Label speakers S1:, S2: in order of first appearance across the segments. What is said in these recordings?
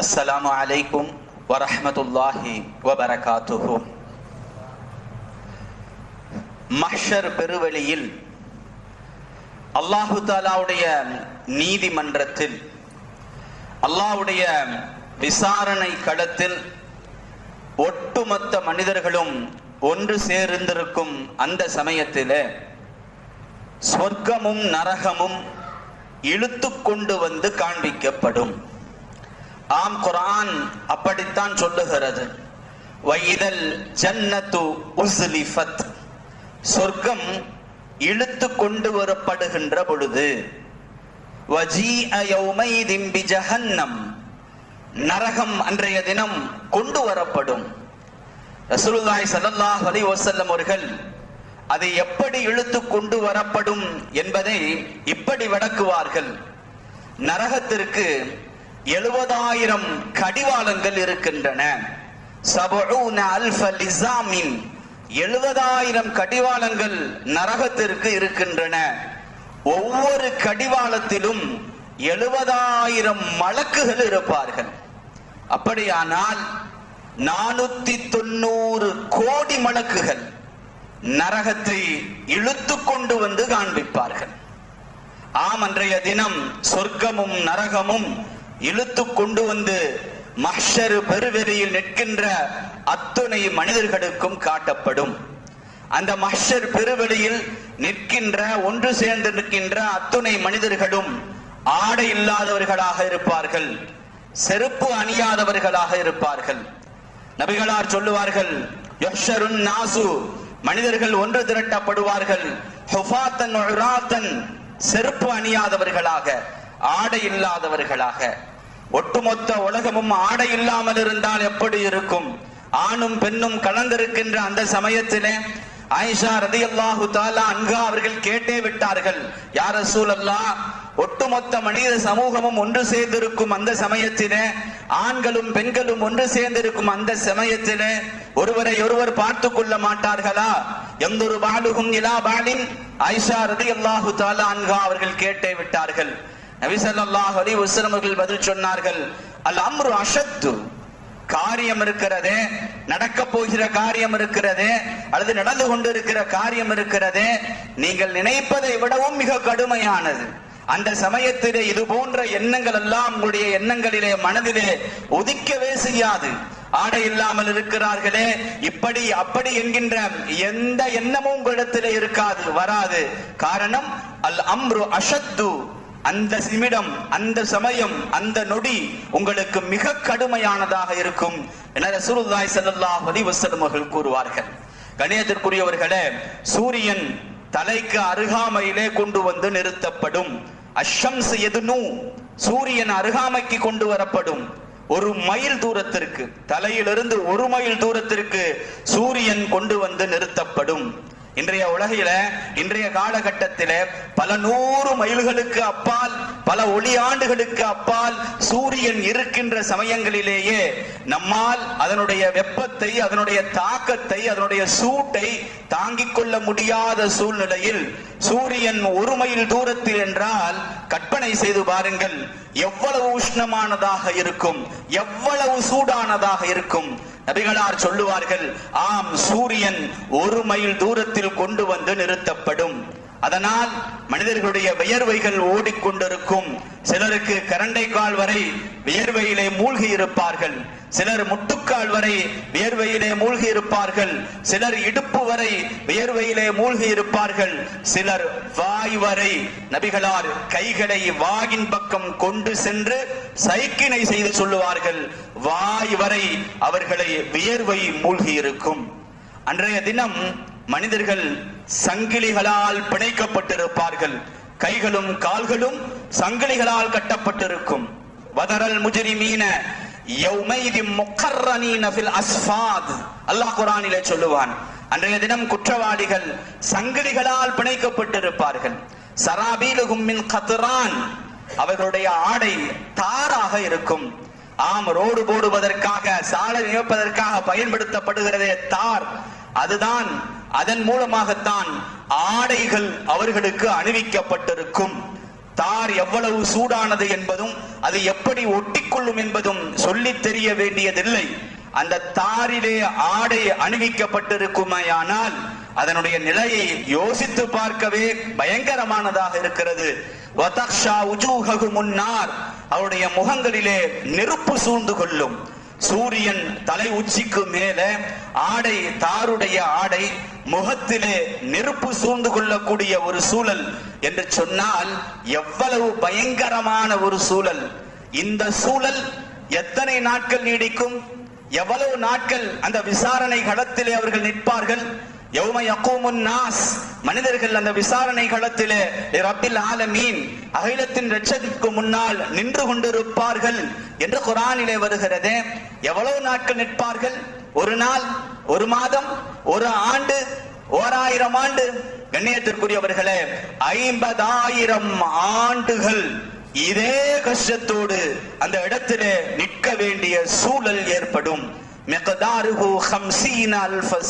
S1: அஸ்ஸலாமு அலைக்கும் வரஹமத்துல்லாஹி வபரகாத்துஹு மஹ்ஷர் பெருவெளியில் அல்லாஹு தாலாவுடைய நீதிமன்றத்தில் அல்லாஹுடைய விசாரணை களத்தில் ஒட்டுமொத்த மனிதர்களும் ஒன்று சேர்ந்திருக்கும் அந்த சமயத்திலே சொர்க்கமும் நரகமும் இழுத்து கொண்டு வந்து காண்பிக்கப்படும். ஆம் குரான் அப்படித்தான் சொல்லுகிறது. வைதல் ஜன்னத்து உஸ்லிஃபத். சொர்க்கம் இழுத்து கொண்டு வரப்படுகின்ற பொழுது வஜீஅ திம்பி ஜஹன்னம் நரகம் அன்றைய தினம் கொண்டு வரப்படும். ரசூலுல்லாஹி ஸல்லல்லாஹு அலைஹி வஸல்லம் அவர்கள் அது எப்படி இழுத்து கொண்டு வரப்படும் என்பதை இப்படி விளக்குவார்கள். நரகத்திற்கு எழுபதாயிரம் கடிவாளங்கள் இருக்கின்றன. எழுபதாயிரம் கடிவாளங்கள் நரகத்திற்கு இருக்கின்றன. ஒவ்வொரு கடிவாளத்திலும் எழுபதாயிரம் மலக்குகள் இருப்பார்கள். அப்படியானால் நானூத்தி தொண்ணூறு கோடி மலக்குகள் நரகத்தை இழுத்து கொண்டு வந்து காண்பிப்பார்கள். ஆம் அன்றைய தினம் சொர்க்கமும் நரகமும் இழுத்து கொண்டு வந்து மஹ்ஷரு பெருவெளியில் நிற்கின்ற அத்துணை மனிதர்களுக்கும் காட்டப்படும். அந்த மஹ்ஷர் பெருவெளியில் நிற்கின்ற ஒன்று சேர்ந்து நிற்கின்ற அத்துணை மனிதர்களும் ஆடை இல்லாதவர்களாக இருப்பார்கள். செருப்பு அணியாதவர்களாக இருப்பார்கள். நபிகளார் சொல்லுவார்கள் யஹ்ஷருன் நாசு. மனிதர்கள் ஒன்று திரட்டப்படுவார்கள். செருப்பு அணியாதவர்களாக ஆடை இல்லாதவர்களாக. ஒட்டுமொத்த உலகமும் ஆடை இல்லாமல் இருந்தால் எப்படி இருக்கும்? ஆணும் பெண்ணும் கலந்திருக்கின்ற அந்த சமயத்திலே ஆயிஷா ரதியல்லாஹு தாலா அன்கா அவர்கள் கேட்டே விட்டார்கள். யார் ரசூலல்லாஹ் ஒட்டுமொத்த மனித சமூகமும் ஒன்று சேர்ந்திருக்கும் அந்த சமயத்திலே ஆண்களும் பெண்களும் ஒன்று சேர்ந்திருக்கும் அந்த சமயத்திலே ஒருவரை ஒருவர் பார்த்து கொள்ள மாட்டார்களா? எந்தொரு பாலுகும் இலா பாலின்? ஆயிஷா ரதியல்லாஹு தாலா அன்கா அவர்கள் கேட்டே விட்டார்கள். நபி ஸல்லல்லாஹு அலைஹி பதில் சொன்னார்கள் அல் அம்ரு அஷத்து. காரியம் இருக்கிறது நடக்க போகிற காரியம் இருக்கிறதே அல்லது நடந்து கொண்டிருக்கிற காரியம் இருக்கிறதே நீங்கள் நினைப்பதை விடவும் மிக கடுமையானது. அந்த சமயத்திலே இது போன்ற எண்ணங்கள் எல்லாம் உங்களுடைய எண்ணங்களிலே மனதிலே ஒதுக்கவே செய்யாது. ஆடை இல்லாமல் இருக்கிறார்களே இப்படி அப்படி என்கின்ற எந்த எண்ணமும் உங்களிடத்திலே இருக்காது வராது. காரணம் அல் அம்ரு அஷத்து. அந்த நிமிடம் அந்த சமயம் அந்த நொடி உங்களுக்கு மிக கடுமையானதாக இருக்கும் என ரசூலுல்லாஹி ஸல்லல்லாஹு அலைஹி அவர்கள் கூறுவார்கள். கணியத்திற்குரியவர்களே சூரியன் தலைக்கு அருகாமையிலே கொண்டு வந்து நிறுத்தப்படும். அஷம்ஸ் எதுனு சூரியன் அருகாமைக்கு கொண்டு வரப்படும். ஒரு மைல் தூரத்திற்கு தலையிலிருந்து ஒரு மைல் தூரத்திற்கு சூரியன் கொண்டு வந்து நிறுத்தப்படும். இன்றைய உலகில இன்றைய காலகட்டத்தில பல நூறு மைல்களுக்கு அப்பால் பல ஒளி ஆண்டுகளுக்கு அப்பால் சூரியன் இருக்கின்ற சமயங்களிலேயே நம்மால் அதனுடைய வெப்பத்தை அதனுடைய தாக்கத்தை அதனுடைய சூட்டை தாங்கிக் கொள்ள முடியாத சூழ்நிலையில் சூரியன் ஒரு மைல் தூரத்தில் என்றால் கற்பனை செய்து பாருங்கள் எவ்வளவு உஷ்ணமானதாக இருக்கும் எவ்வளவு சூடானதாக இருக்கும். நபிகளார் சொல்லுவார்கள் ஆம் சூரியன் ஒரு மைல் தூரத்தில் கொண்டு வந்து நிறுத்தப்படும். அதனால் மனிதர்களுடைய வியர்வைகள் ஓடிக்கொண்டிருக்கும். சிலருக்கு கரண்டை கால் வரை வியர்வையிலே மூழ்கி இருப்பார்கள். சிலர் முட்டுக்கால் வரை வியர்வையிலே மூழ்கி இருப்பார்கள். சிலர் இடுப்பு வரை வியர்வையிலே மூழ்கி இருப்பார்கள். சிலர் வாய் வரை நபிகளார் கைகளை வாயின் பக்கம் கொண்டு சென்று சைக்கினை செய்து சொல்லுவார்கள் வாய் வரை அவர்களை வியர்வை மூழ்கி இருக்கும் அன்றைய தினம் மனிதர்கள் சங்கிலிகளால் பிணைக்கப்பட்டிருப்பார்கள். கைகளும் கால்களும் சங்கிலிகளால் கட்டப்பட்டிருக்கும். வதரல் முஜரிமீன யௌமைதி அஸ்ஃபாத். அல்லாஹ் குரானிலே சொல்லுவான் அன்றைய தினம் குற்றவாளிகள் சங்கிலிகளால் பிணைக்கப்பட்டிருப்பார்கள். சராபீலுகும் மின் கத்ரான். அவர்களுடைய ஆடை தாராக இருக்கும். ஆம் ரோடு போடுவதற்காக சாலை நிகப்பதற்காக பயன்படுத்தப்படுகிறதே தார். அதுதான் அதன் மூலமாகத்தான் ஆடைகள் அவர்களுக்கு அணிவிக்கப்பட்டிருக்கும். தார் எவ்வளவு சூடானது என்பதும் அது எப்படி ஒட்டிக்கொள்ளும் என்பதும் சொல்லி தெரிய வேண்டியதில்லை. அந்த தாரிலே ஆடை அணிவிக்கப்பட்டிருக்குமையானால் அதனுடைய நிலையை யோசித்து பார்க்கவே பயங்கரமானதாக இருக்கிறது. முன்னார். அவருடைய முகங்களிலே நெருப்பு சூழ்ந்து கொள்ளும். சூரியன் தலை உச்சிக்கு மேல ஆடை தாருடைய ஆடை முகத்திலே நெருப்பு சூழ்ந்து கொள்ளக்கூடிய ஒரு சூழல் என்று சொன்னால் எவ்வளவு பயங்கரமான ஒரு சூழல். இந்த சூழல் எத்தனை நாட்கள் நீடிக்கும்? எவ்வளவு நாட்கள் அந்த விசாரணை களத்திலே அவர்கள் நிற்பார்கள்? மனிதர்கள் அந்த விசாரணை களத்திலே ரப்பில் ஆலமீன் அகிலத்தின் ரட்சத்திற்கு முன்னால் நின்று கொண்டிருப்பார்கள் என்று குரானிலே வருகிறதே. எவ்வளவு நாட்கள் நிற்பார்கள்? ஒரு நாள் ஒரு மாதம் ஒரு ஆண்டு ஓராயிரம் ஆண்டு? கண்ணியத்திற்குரியவர்களே ஐம்பதாயிரம் ஆண்டுகள் இதே கஷ்டத்தோடு அந்த இடத்திலே நிற்க வேண்டிய சூழல் ஏற்படும்.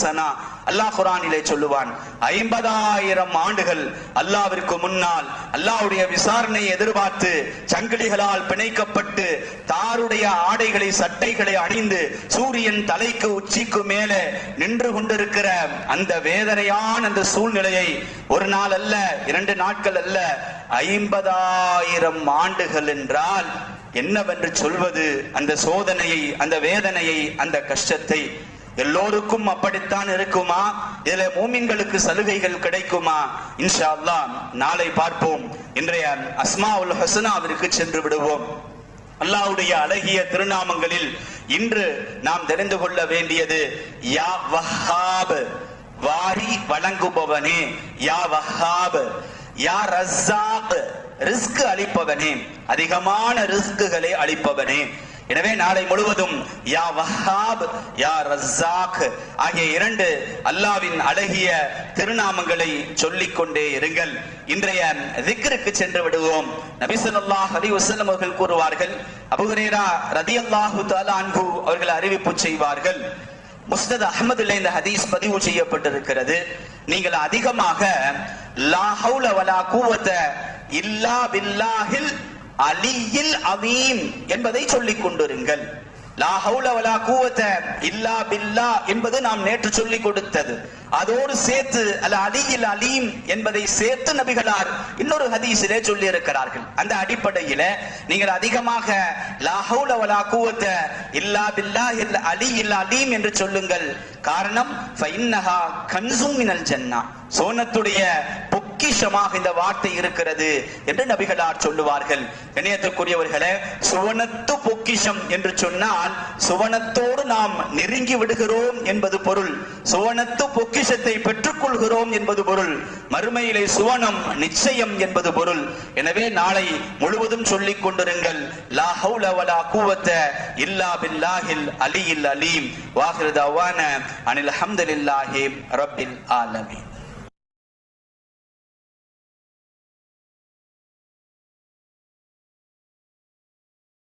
S1: சனா அல்லாஹ் குரானிலே சொல்லுவான் ஐம்பதாயிரம் ஆண்டுகள் அல்லாவிற்கு முன்னால் அல்லாஹ்வுடைய விசாரணையை எதிர்பார்த்து சங்கிலிகளால் பிணைக்கப்பட்டு தாருடைய ஆடைகளை சட்டைகளை அணிந்து சூரியன் தலைக்கு உச்சிக்கு மேலே நின்று கொண்டிருக்கிற அந்த வேதனையான அந்த சூழ்நிலையை ஒரு நாள் அல்ல இரண்டு நாட்கள் அல்ல ஐம்பதாயிரம் ஆண்டுகள் என்றால் என்னவென்று சொல்வது அந்த சோதனையை அந்த வேதனையை அந்த கஷ்டத்தை எல்லோருக்கும் அப்படித்தான் இருக்குமா? இதுல மூமின்களுக்கு சலுகைகள் கிடைக்குமா? இன்ஷா அல்லா நாளை பார்ப்போம். இன்றைய அஸ்மா உல் ஹசனாவிற்கு சென்று விடுவோம். அல்லாவுடைய அழகிய திருநாமங்களில் இன்று நாம் தெரிந்து கொள்ள வேண்டியது யா வஹாப் வாரி வழங்குபவனே யா வஹாப். யா ரஸ்ஸாக் ரிஸ்க் அளிப்பவனே அதிகமான ரிஸ்குகளை அளிப்பவனே. எனவே நாளை முழுவதும் யா வஹாப் யா ரஸ்ஸாக் ஆகிய இரண்டு அல்லாவின் அழகிய திருநாமங்களை சொல்லிக் கொண்டே இருங்கள். இன்றைய திக்ருக்கு சென்று விடுவோம். நபிசல்லாஹ் அலி வசலம் அவர்கள் கூறுவார்கள் அபூ ரதி அல்லாஹு தஆலா அன்ஹு அவர்கள் அறிவிப்பு செய்வார்கள். முஸ்தத் அஹ்மதுல இந்த ஹதீஸ் பதிவு செய்யப்பட்டிருக்கிறது. நீங்கள் அதிகமாக லா ஹவுல வலா கூவத்த இல்லா பில்லாஹில் அலியில் அவீம் என்பதை சொல்லிக் கொண்டிருங்கள். லா ஹவுல வலா கூவத்த இல்லா பில்லா என்பது நாம் நேற்று சொல்லிக் கொடுத்தது. அதோடு சேர்த்து அல்ல அலியில் அலீம் என்பதை சேர்த்து நபிகளார் இன்னொரு ஹதீஸிலே சொல்லி இருக்கிறார்கள் அந்த அடிப்படையில நீங்கள் அதிகமாக லா ஹவுல வலா கூவத்த இல்லா பில்லாஹில் இல் அலீம் என்று சொல்லுங்கள். காரணம் ஃபைன்னஹா கன்சும் மினல் ஜன்னா. சோனத்துடைய பொக்கிஷமாக இந்த வார்த்தை இருக்கிறது என்று நபிகளார் சொல்லுவார்கள். இணையத்திற்குரியவர்களே சுவனத்து பொக்கிஷம் என்று சொன்னால் சுவனத்தோடு நாம் நெருங்கி விடுகிறோம் என்பது பொருள். சுவனத்து பொக்கிஷத்தை பெற்றுக் கொள்கிறோம் என்பது பொருள். மறுமையிலே சுவனம் நிச்சயம் என்பது பொருள். எனவே நாளை முழுவதும் சொல்லிக் கொண்டிருங்கள். லா ஹவுல வலா கூவத்த இல்லா பில்லாஹில் அலியில் அலீம். வாஹிர் தவான அனில் ஹம்துலில்லாஹி ரப்பில் ஆலமீன்.